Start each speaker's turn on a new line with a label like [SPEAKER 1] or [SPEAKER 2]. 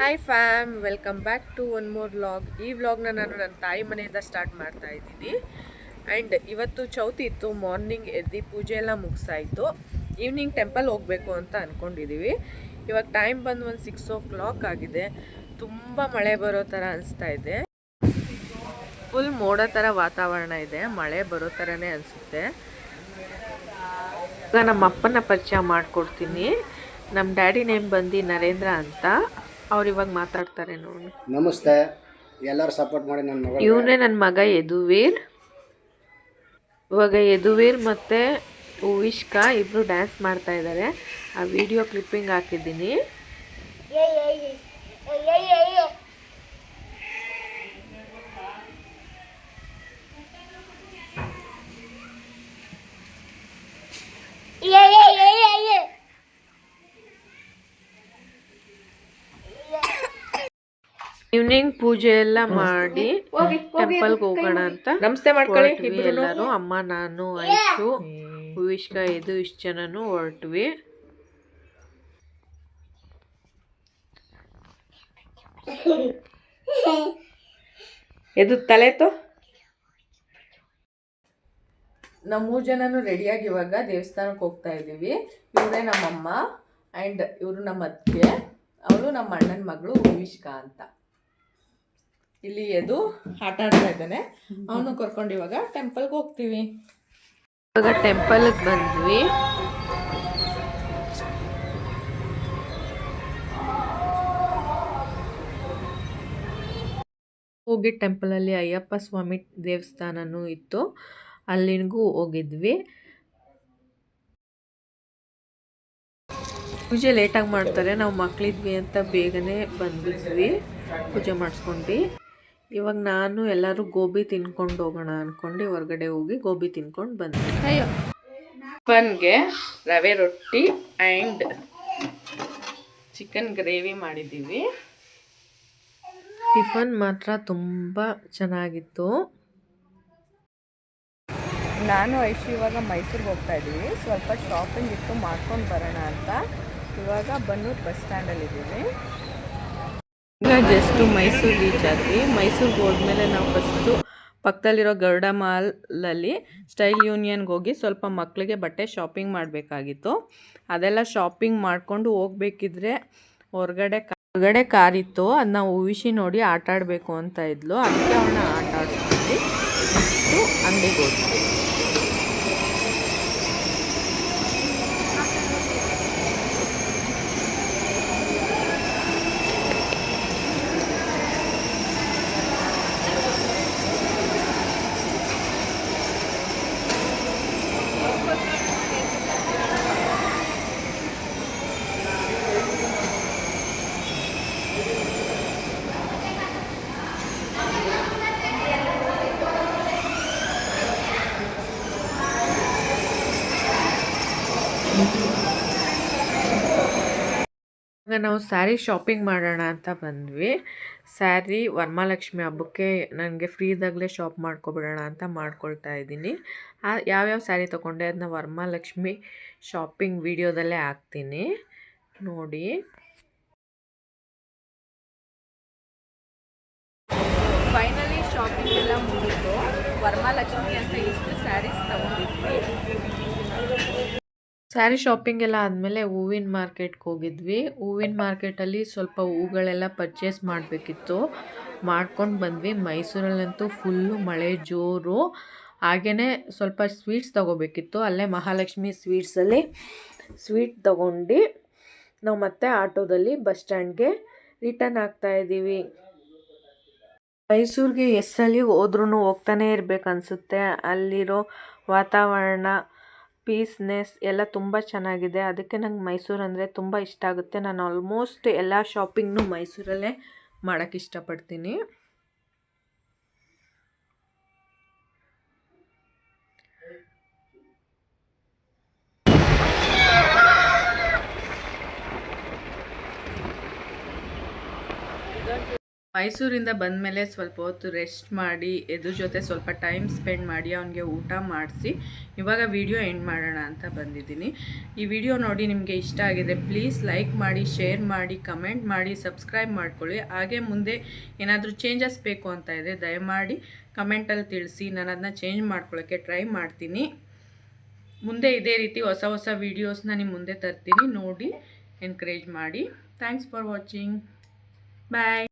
[SPEAKER 1] Hi fam welcome back to one more vlog ಈ ವ್ಲಾಗ್ನ ನಾನು ನನ್ನ ತಾಯಿ ಮನೆಯಿಂದ ಸ್ಟಾರ್ಟ್ ಮಾಡ್ತಾ ಇದ್ದೀನಿ. ಆ್ಯಂಡ್ ಇವತ್ತು ಚೌತಿ ಇತ್ತು ಮಾರ್ನಿಂಗ್ ಎದ್ದು ಪೂಜೆ ಎಲ್ಲ ಮುಗಿಸಾಯಿತು. ಈವ್ನಿಂಗ್ ಟೆಂಪಲ್ ಹೋಗಬೇಕು ಅಂತ ಅಂದ್ಕೊಂಡಿದ್ದೀವಿ ಇವಾಗ ಟೈಮ್ ಬಂದು ಒಂದು ಸಿಕ್ಸ್ ಓ ಕ್ಲಾಕ್ ಆಗಿದೆ. ತುಂಬ ಮಳೆ ಬರೋ ಥರ ಅನಿಸ್ತಾ ಇದೆ. ಫುಲ್ ಮೋಡ ಥರ ವಾತಾವರಣ ಇದೆ. ಮಳೆ ಬರೋ ಥರನೇ ಅನಿಸುತ್ತೆ. ಈಗ ನಮ್ಮ ಅಪ್ಪನ ಪರಿಚಯ ಮಾಡಿಕೊಡ್ತೀನಿ. ನಮ್ಮ ಡ್ಯಾಡಿ ನೇಮ್ ಬಂದು ನರೇಂದ್ರ ಅಂತ. ಅವ್ರು ಇವಾಗ ಮಾತಾಡ್ತಾರೆ ನೋಡಿ
[SPEAKER 2] ನಮಸ್ತೆ ಎಲ್ಲರೂ ಸಪೋರ್ಟ್ ಮಾಡಿ ನನ್ನ ಮಗ
[SPEAKER 1] ಇವನೇ ನನ್ನ ಮಗ ಯದುವೀರ್ ಇವಾಗ ಯದುವೀರ್ ಮತ್ತು ಉವಿಷ್ಕಾ ಇಬ್ಬರು ಡ್ಯಾನ್ಸ್ ಮಾಡ್ತಾ ಇದ್ದಾರೆ ಆ ವಿಡಿಯೋ ಕ್ಲಿಪ್ಪಿಂಗ್ ಹಾಕಿದ್ದೀನಿ ಈವ್ನಿಂಗ್ ಪೂಜೆ ಎಲ್ಲ ಮಾಡಿ ಟೆಂಪಲ್ಗೆ ಹೋಗೋಣ ಅಂತ ನಮಸ್ತೆ ಮಾಡ್ಕೊಳ್ಳಿ ಎಲ್ಲರೂ. ಅಮ್ಮ ನಾನು ಐಶು. ಹೂವಿಷ್ಕ ಇದು ಇಷ್ಟು ಜನನು ಹೊರಟ್ವಿ. ಎದು ತಲೆತು ನಾವು ಮೂರು ಜನನು ರೆಡಿಯಾಗಿ ಇವಾಗ ದೇವಸ್ಥಾನಕ್ಕೆ ಹೋಗ್ತಾ ಇದ್ದೀವಿ. ಇವರೇ ನಮ್ಮಮ್ಮ ಆ್ಯಂಡ್ ಇವರು ನಮ್ಮ ಅತ್ತೆ ಅವರು ನಮ್ಮ ಅಣ್ಣನ ಮಗಳು ಹೂವಿಷ್ಕ ಅಂತ. ಇಲ್ಲಿ ಎದು ಆಟ ಆಡ್ತಾ ಇದ್ದಾನೆ. ಅವನು ಕರ್ಕೊಂಡು ಇವಾಗ ಟೆಂಪಲ್ಗೆ ಹೋಗ್ತೀವಿ. ಇವಾಗ ಟೆಂಪಲ್ಗೆ ಬಂದ್ವಿ. ಹೋಗಿ ಟೆಂಪಲಲ್ಲಿ ಅಯ್ಯಪ್ಪ ಸ್ವಾಮಿ ದೇವಸ್ಥಾನನೂ ಇತ್ತು. ಅಲ್ಲಿಗೂ ಹೋಗಿದ್ವಿ. ಪೂಜೆ ಲೇಟಾಗಿ ಮಾಡ್ತಾರೆ. ನಾವು ಮಕ್ಕಳಿದ್ವಿ ಅಂತ ಬೇಗನೆ ಬಂದಿದ್ವಿ. ಪೂಜೆ ಮಾಡಿಸ್ಕೊಂಡು ಇವಾಗ ನಾನು ಎಲ್ಲರೂ ಗೋಬಿ ತಿನ್ಕೊಂಡು ಹೋಗೋಣ ಅಂದ್ಕೊಂಡು ಹೊರಗಡೆ ಹೋಗಿ ಗೋಬಿ ತಿನ್ಕೊಂಡು ಬಂದೆ. ಅಯ್ಯೋ. ಟಿಫನ್ಗೆ ರವೆ ರೊಟ್ಟಿ ಆ್ಯಂಡ್ ಚಿಕನ್ ಗ್ರೇವಿ ಮಾಡಿದ್ದೀವಿ. ಟಿಫನ್ ಮಾತ್ರ ತುಂಬ ಚೆನ್ನಾಗಿತ್ತು. ನಾನು ಐಶು ಇವಾಗ ಮೈಸೂರಿಗೆ ಹೋಗ್ತಾ ಇದ್ದೀವಿ. ಸ್ವಲ್ಪ ಶಾಪಿಂಗ್ ಇತ್ತು ಮಾಡ್ಕೊಂಡು ಬರೋಣ ಅಂತ. ಇವಾಗ ಬನ್ನೂರು ಬಸ್ ಸ್ಟ್ಯಾಂಡಲ್ಲಿದ್ದೀವಿ. ಈಗ ಜಸ್ಟ್ ಮೈಸೂರು ರೀಚ್ ಆದ್ವಿ. ಮೈಸೂರಿಗೆ ಹೋದ್ಮೇಲೆ ನಾವು ಫಸ್ಟು ಪಕ್ಕದಲ್ಲಿರೋ ಗರುಡ ಮಾಲಲ್ಲಿ ಸ್ಟೈಲ್ ಯೂನಿಯನ್ಗೆ ಹೋಗಿ ಸ್ವಲ್ಪ ಮಕ್ಕಳಿಗೆ ಬಟ್ಟೆ ಶಾಪಿಂಗ್ ಮಾಡಬೇಕಾಗಿತ್ತು. ಅದೆಲ್ಲ ಶಾಪಿಂಗ್ ಮಾಡಿಕೊಂಡು ಹೋಗ್ಬೇಕಿದ್ರೆ ಹೊರಗಡೆ ಹೊರಗಡೆ ಕಾರ್ ಇತ್ತು. ಅದನ್ನ ಹೂವಿಸಿ ನೋಡಿ ಆಟ ಆಡಬೇಕು ಅಂತ ಇದ್ಲು. ಅದಕ್ಕೆ ಅವನ್ನ ಆಟ ಆಡಿಸ್ಕೊಂಡು ಅಂಗಡಿಗೆ ಹೋದ್ವಿ ಈಗ ನಾವು ಸ್ಯಾರಿ ಶಾಪಿಂಗ್ ಮಾಡೋಣ ಅಂತ ಬಂದ್ವಿ. ಸ್ಯಾರಿ ವರಮಹಾಲಕ್ಷ್ಮಿ ಹಬ್ಬಕ್ಕೆ ನನಗೆ ಫ್ರೀದಾಗಲೇ ಶಾಪ್ ಮಾಡ್ಕೊಬಿಡೋಣ ಅಂತ ಮಾಡ್ಕೊಳ್ತಾ ಇದ್ದೀನಿ. ಆ, ಯಾವ್ಯಾವ ಸ್ಯಾರಿ ತೊಗೊಂಡೆ ಅದನ್ನ ವರಮಹಾಲಕ್ಷ್ಮಿ ಶಾಪಿಂಗ್ ವಿಡಿಯೋದಲ್ಲೇ ಹಾಕ್ತೀನಿ. ನೋಡಿ. ಫೈನಲಿ ಶಾಪಿಂಗ್ ಎಲ್ಲ ಮುಗಿತು. ವರಮಹಾಲಕ್ಷ್ಮಿ ಅಂತ ಇಷ್ಟು ಸ್ಯಾರೀಸ್ ತೊಗೊಂಡಿದ್ವಿ. ಸ್ಯಾರಿ ಶಾಪಿಂಗ್ ಎಲ್ಲ ಆದಮೇಲೆ ಹೂವಿನ ಮಾರ್ಕೆಟ್ಗೆ ಹೋಗಿದ್ವಿ. ಹೂವಿನ ಮಾರ್ಕೆಟಲ್ಲಿ ಸ್ವಲ್ಪ ಹೂಗಳೆಲ್ಲ ಪರ್ಚೇಸ್ ಮಾಡಬೇಕಿತ್ತು. ಮಾಡ್ಕೊಂಡು ಬಂದ್ವಿ. ಮೈಸೂರಲ್ಲಂತೂ ಫುಲ್ಲು ಮಳೆ, ಜೋರು. ಹಾಗೆಯೇ ಸ್ವಲ್ಪ ಸ್ವೀಟ್ಸ್ ತೊಗೋಬೇಕಿತ್ತು. ಅಲ್ಲೇ ಮಹಾಲಕ್ಷ್ಮಿ ಸ್ವೀಟ್ಸಲ್ಲಿ ಸ್ವೀಟ್ ತೊಗೊಂಡು ನಾವು ಮತ್ತೆ ಆಟೋದಲ್ಲಿ ಬಸ್ ಸ್ಟ್ಯಾಂಡ್ಗೆ ರಿಟರ್ನ್ ಆಗ್ತಾ ಇದ್ದೀವಿ. ಮೈಸೂರಿಗೆ ಎಸ್ಸಲ್ಲಿ ಹೋದ್ರೂ ಹೋಗ್ತಾನೆ ಇರಬೇಕು ಅನಿಸುತ್ತೆ ಅಲ್ಲಿರೋ ವಾತಾವರಣ ಪೀಸ್ನೆಸ್ ಎಲ್ಲ ತುಂಬ ಚೆನ್ನಾಗಿದೆ. ಅದಕ್ಕೆ ನಂಗೆ ಮೈಸೂರು ಅಂದರೆ ತುಂಬ ಇಷ್ಟ ಆಗುತ್ತೆ. ನಾನು ಆಲ್ಮೋಸ್ಟ್ ಎಲ್ಲ ಶಾಪಿಂಗ್ನು ಮೈಸೂರಲ್ಲೇ ಮಾಡೋಕ್ಕೆ ಇಷ್ಟಪಡ್ತೀನಿ. ಮೈಸೂರಿಂದ ಬಂದಮೇಲೆ ಸ್ವಲ್ಪ ಹೊತ್ತು ರೆಸ್ಟ್ ಮಾಡಿ, ಎದ್ರ ಜೊತೆ ಸ್ವಲ್ಪ ಟೈಮ್ ಸ್ಪೆಂಡ್ ಮಾಡಿ ಅವನಿಗೆ ಊಟ ಮಾಡಿಸಿ ಇವಾಗ ವಿಡಿಯೋ ಎಂಡ್ ಮಾಡೋಣ ಅಂತ ಬಂದಿದ್ದೀನಿ. ಈ ವಿಡಿಯೋ ನೋಡಿ ನಿಮಗೆ ಇಷ್ಟ ಆಗಿದೆ, ಪ್ಲೀಸ್ ಲೈಕ್ ಮಾಡಿ, ಶೇರ್ ಮಾಡಿ, ಕಮೆಂಟ್ ಮಾಡಿ, ಸಬ್ಸ್ಕ್ರೈಬ್ ಮಾಡ್ಕೊಳ್ಳಿ. ಹಾಗೆ ಮುಂದೆ ಏನಾದರೂ ಚೇಂಜಸ್ ಬೇಕು ಅಂತ ಇದೆ ದಯಮಾಡಿ ಕಮೆಂಟಲ್ಲಿ ತಿಳಿಸಿ ನಾನು ಅದನ್ನ ಚೇಂಜ್ ಮಾಡ್ಕೊಳ್ಳೋಕ್ಕೆ ಟ್ರೈ ಮಾಡ್ತೀನಿ. ಮುಂದೆ ಇದೇ ರೀತಿ ಹೊಸ ಹೊಸ ವೀಡಿಯೋಸ್ನ ನಿಮ್ಮ ಮುಂದೆ ತರ್ತೀನಿ. ನೋಡಿ, ಎನ್ಕರೇಜ್ ಮಾಡಿ. Thanks for watching. ಬಾಯ್.